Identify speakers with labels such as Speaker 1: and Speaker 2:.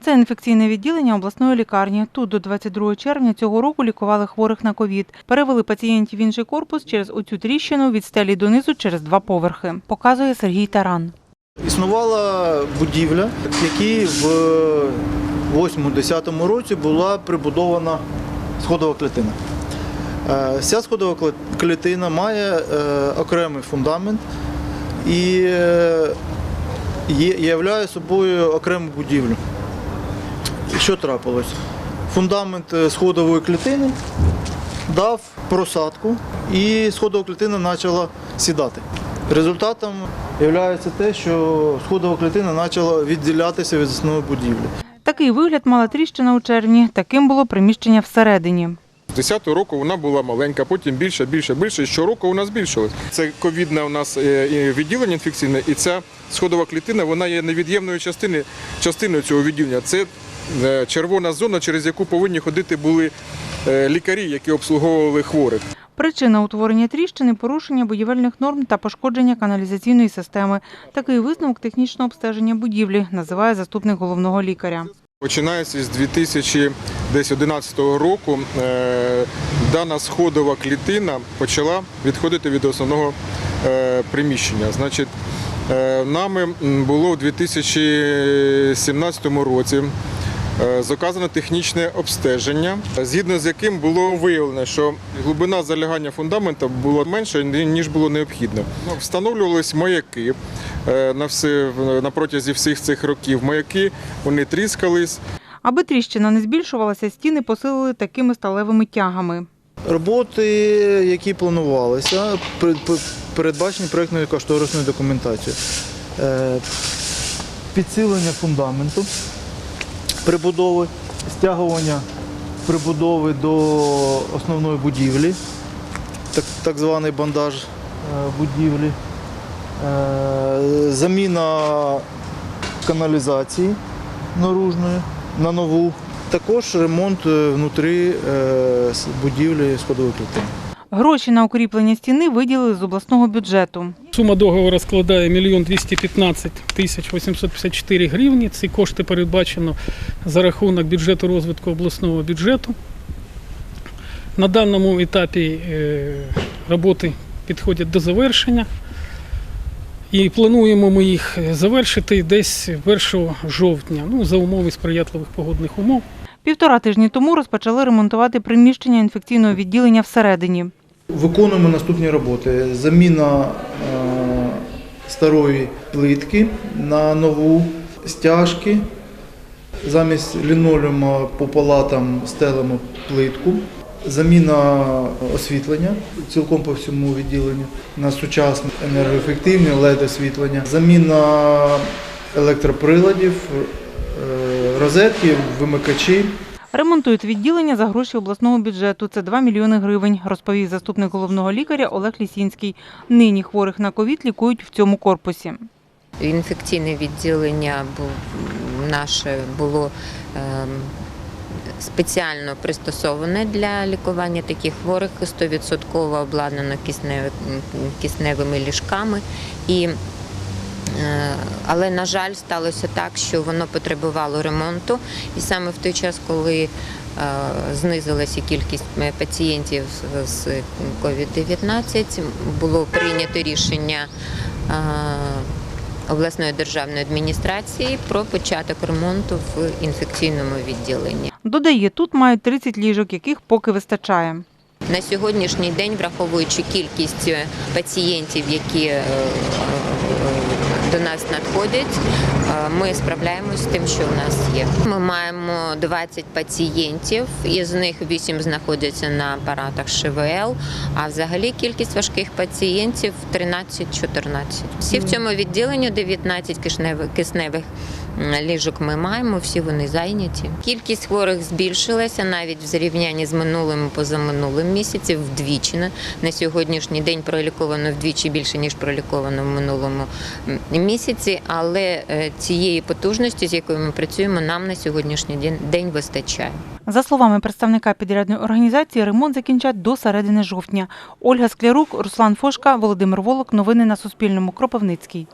Speaker 1: Це інфекційне відділення обласної лікарні. Тут до 22 червня цього року лікували хворих на ковід. Перевели пацієнтів в інший корпус через оцю тріщину від стелі донизу через два поверхи. Показує Сергій Таран.
Speaker 2: Існувала будівля, в якій в 8-10 році була прибудована сходова клітина. Е, Ця сходова клітина має е, окремий фундамент і е, являє собою окрему будівлю. І що трапилось? Фундамент е, сходової клітини дав просадку, і сходова клітина почала сідати. Результатом є те, що сходова клітина почала відділятися від основної будівлі.
Speaker 1: Такий вигляд мала тріщина у червні. Таким було приміщення всередині.
Speaker 3: З 10-го року вона була маленька, потім більше, більше, більше. І щороку вона збільшилась. Це ковідне у нас е, відділення інфекційне, і ця сходова клітина вона є невід'ємною частиною, частиною цього відділення. Це червона зона, через яку повинні ходити були е, лікарі, які обслуговували хворих.
Speaker 1: Причина утворення тріщини порушення будівельних норм та пошкодження каналізаційної системи. Такий висновок технічного обстеження будівлі називає заступник головного лікаря.
Speaker 3: Починаючи з 2011 року, е, дана сходова клітина почала відходити від основного е, приміщення. Значить, е, нами було в 2017 році е, заказано технічне обстеження, згідно з яким було виявлено, що глибина залягання фундамента була менша, ніж було необхідно. Ну, Встановлювалися маяки е, на, все, на протязі всіх цих років. Маяки вони тріскались,
Speaker 1: Аби тріщина не збільшувалася, стіни посилили такими сталевими тягами.
Speaker 2: Роботи, які планувалися, пер- пер- передбачені проєктною кошторисною документацією. Е, Підсилення фундаменту прибудови, стягування прибудови до основної будівлі, так, так званий бандаж е, будівлі, Е, заміна каналізації наружної на нову. Також ремонт е, внутрі будівлі сходової клітини.
Speaker 1: Гроші на укріплення стіни виділили з обласного бюджету.
Speaker 4: Сума договору складає 1 215 тисяч 854 гривні. Ці кошти передбачено за рахунок бюджету розвитку обласного бюджету. На даному етапі е, роботи підходять до завершення. І плануємо ми їх завершити десь 1 жовтня, ну, за умови сприятливих погодних умов.
Speaker 1: Півтора тижні тому розпочали ремонтувати приміщення інфекційного відділення всередині.
Speaker 2: Виконуємо наступні роботи: заміна е, старої плитки на нову стяжки. Замість лінолеума по палатам стелимо плитку. Заміна освітлення цілком по всьому відділенню на сучасне енергоефективне led освітлення. Заміна електроприладів, е, розетки, вимикачі.
Speaker 1: Ремонтують відділення за гроші обласного бюджету. Це 2 мільйони гривень, розповів заступник головного лікаря Олег Лісінський. Нині хворих на ковід лікують в цьому корпусі.
Speaker 5: Інфекційне відділення наше було ем, спеціально пристосоване для лікування таких хворих, 100% обладнано киснев- кисневими ліжками. І, але, на жаль, сталося так, що воно потребувало ремонту. І саме в той час, коли е, знизилася кількість е, пацієнтів з- з COVID-19, було прийнято рішення е, обласної державної адміністрації про початок ремонту в інфекційному відділенні.
Speaker 1: Додає, тут мають 30 ліжок, яких поки вистачає.
Speaker 5: На сьогоднішній день, враховуючи кількість е, пацієнтів, які е, е, до нас надходять, е, ми справляємося з тим, що у нас є. Ми маємо 20 пацієнтів, із них 8 знаходяться на апаратах ШВЛ, а взагалі кількість важких пацієнтів 13-14. Всі в цьому відділенні 19 кисневих ліжок ми маємо, всі вони зайняті. Кількість хворих збільшилася навіть в зрівнянні з минулим і позаминулим місяцем вдвічі. На- сьогоднішній день проліковано вдвічі більше, ніж проліковано в минулому місяці, але е, цієї потужності, з якою ми працюємо, нам на сьогоднішній день вистачає.
Speaker 1: За словами представника підрядної організації, ремонт закінчать до середини жовтня. Ольга Склярук, Руслан Фошка, Володимир Волок. Новини на Суспільному. Кропивницький.